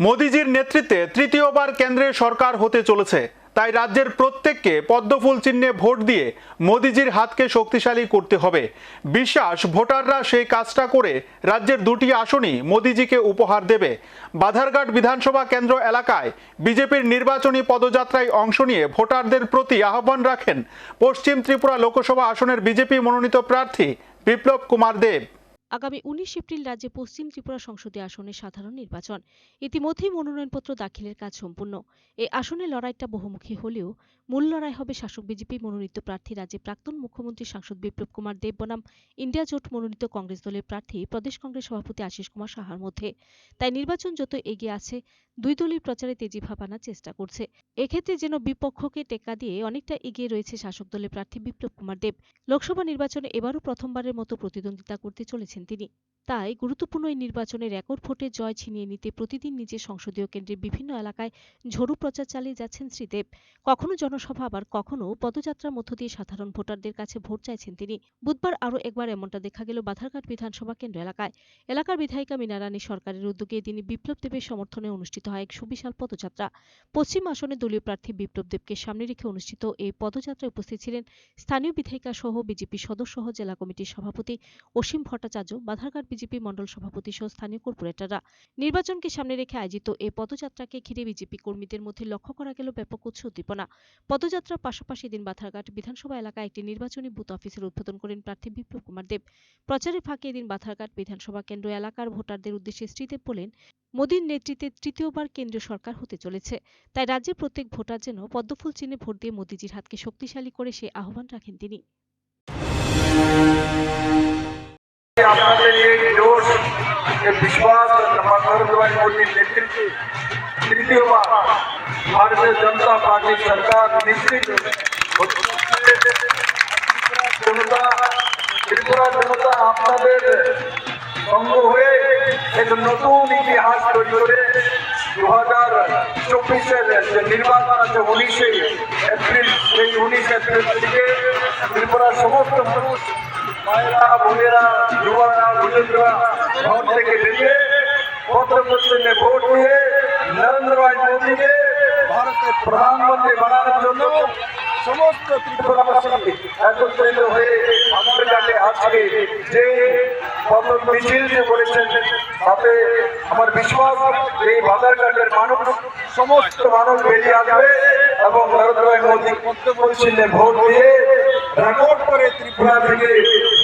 মোদিজির নেতৃত্বে তৃতীয়বার কেন্দ্রের সরকার হতে চলেছে। তাই রাজ্যের প্রত্যেককে পদ্মফুল চিহ্নে ভোট দিয়ে মোদিজির হাতকে শক্তিশালী করতে হবে। বিশ্বাস, ভোটাররা সেই কাজটা করে রাজ্যের দুটি আসনই মোদিজিকে উপহার দেবে। বাধারঘাট বিধানসভা কেন্দ্র এলাকায় বিজেপির নির্বাচনী পদযাত্রায় অংশ নিয়ে ভোটারদের প্রতি আহ্বান রাখেন পশ্চিম ত্রিপুরা লোকসভা আসনের বিজেপি মনোনীত প্রার্থী বিপ্লব কুমার দেব। আগামী উনিশ এপ্রিল রাজ্যে পশ্চিম ত্রিপুরা সংসদীয় আসনের সাধারণ নির্বাচন। ইতিমধ্যেই মনোনয়নপত্র দাখিলের কাজ সম্পূর্ণ। এই আসনের লড়াইটা বহুমুখী হলেও মূল লড়াই হবে শাসক বিজেপি মনোনীত প্রার্থী রাজ্যে প্রাক্তন মুখ্যমন্ত্রী সাংসদ বিপ্লব কুমার দেব বনাম, ইন্ডিয়া জোট মনোনীত কংগ্রেস দলের প্রার্থী প্রদেশ কংগ্রেস সভাপতি আশিস কুমার সাহার মধ্যে। তাই নির্বাচন যত এগিয়ে আছে দুই দলই প্রচারে তেজি ভাবানোর চেষ্টা করছে। এক্ষেত্রে যেন বিপক্ষকে টেকা দিয়ে অনেকটা এগিয়ে রয়েছে শাসক দলের প্রার্থী বিপ্লব কুমার দেব। লোকসভা নির্বাচনে এবারও প্রথমবারের মতো প্রতিদ্বন্দ্বিতা করতে চলেছেন তিনি। তাই গুরুত্বপূর্ণ এই নির্বাচনে রেকর্ড ভোটে জয় ছিনিয়ে নিতে প্রতিদিন নিজের সংসদীয় কেন্দ্রের বিভিন্ন এলাকায় ঝড়ু প্রচার চালিয়ে যাচ্ছেন শ্রীদেব। কখনো জনসভা, আবার কখনো পদযাত্রার মধ্য দিয়ে সাধারণ ভোটারদের কাছে ভোট চাইছেন তিনি। বুধবার আরও একবার এমনটা দেখা গেল বাধারঘাট বিধানসভা কেন্দ্র এলাকায়। এলাকার বিধায়িকা মিনারানী সরকারের উদ্যোগে তিনি বিপ্লব দেবের সমর্থনে অনুষ্ঠিত হয় এক সুবিশাল পদযাত্রা। পশ্চিম আসনে দলীয় প্রার্থী বিপ্লব দেবকে সামনে রেখে অনুষ্ঠিত এই পদযাত্রায় উপস্থিত ছিলেন স্থানীয় বিধায়িকা সহ বিজেপি সদস্য সহ জেলা কমিটির সভাপতি অসীম ভট্টাচার্য। বাধারঘাট বিজেপি মণ্ডল সভাপতি সহ স্থানীয় কর্পোরেটররা। নির্বাচনকে সামনে রেখে আয়োজিত এই পদযাত্রাকে ঘিরে বিজেপি কর্মীদের মধ্যে লক্ষ্য করা গেল ব্যাপক উৎস উদ্দীপনা। পদযাত্রার পাশাপাশি দিন বাধারঘাট বিধানসভা এলাকায় একটি নির্বাচনী বুথ অফিসের উদ্বোধন করেন প্রার্থী বিপ্লব কুমার দেব। প্রচারের ফাঁকে এদিন বাধারঘাট বিধানসভা কেন্দ্র এলাকার ভোটারদের উদ্দেশ্যে শ্রীদেব বলেন, মোদীর নেতৃত্বে তৃতীয়বার কেন্দ্রীয় সরকার হতে চলেছে। তাই রাজ্যের প্রত্যেক ভোটার যেন পদ্মফুল চিহ্নে ভোট দিয়ে মোদীজির হাতকে শক্তিশালী করে সে আহ্বান রাখেন তিনি। આપણાને એક જોશ એ વિશ્વાસ નરેન્દ્રભાઈ મોદી નેતૃત્વ નેતૃત્વમાં ભારતીય જનતા પાર્ટી સરકાર નિશ્ચિત জনতা ত্রিপুরা জনতা আপনাদের সঙ্গ হয়ে এক নতুন ইতিহাস তৈরি করে দু হাজার চব্বিশের যে নির্বাচন আছে উনিশে এপ্রিল সেই উনিশ এপ্রিল থেকে ত্রিপুরার সমস্ত মানুষ মায়েরা বোনেরা যুবারা বুজুর্গরা, ঘর থেকে বেরিয়ে পত্র পশ্চিমে ভোট দিয়ে নরেন্দ্র ভাই মোদীকে ভারতের প্রধানমন্ত্রী বানানোর জন্য সমস্ত ত্রিপুরাবাসী একত্রিত হয়ে আমার কাছে আজকে যে পথ মিছিল যে করেছেন, তাতে আমার বিশ্বাস, এই বাজারঘাটের মানুষ, সমস্ত মানুষ বেরিয়ে আসবে এবং নরেন্দ্র মোদী পশ্চিমে ভোট দিয়ে রেকর্ড করে ত্রিপুরা থেকে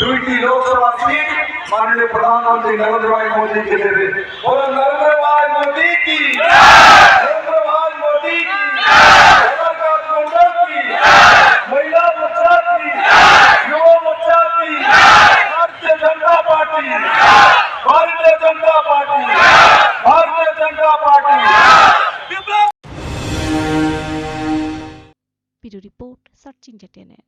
দুইটি লোকসভা সিট মাননীয় প্রধানমন্ত্রী নরেন্দ্র ভাই মোদীকে দেবে বলুন নরেন্দ্র ভাই মোদী কি নরেন্দ্র ভাই মোদী কি বাজারঘাট মন্ডল কি महिला मोर्चा की युवा मोर्चा की भारतीय जनता पार्टी भारतीय Janata Party Bharatiya Janata Party bureau report search India টেনেন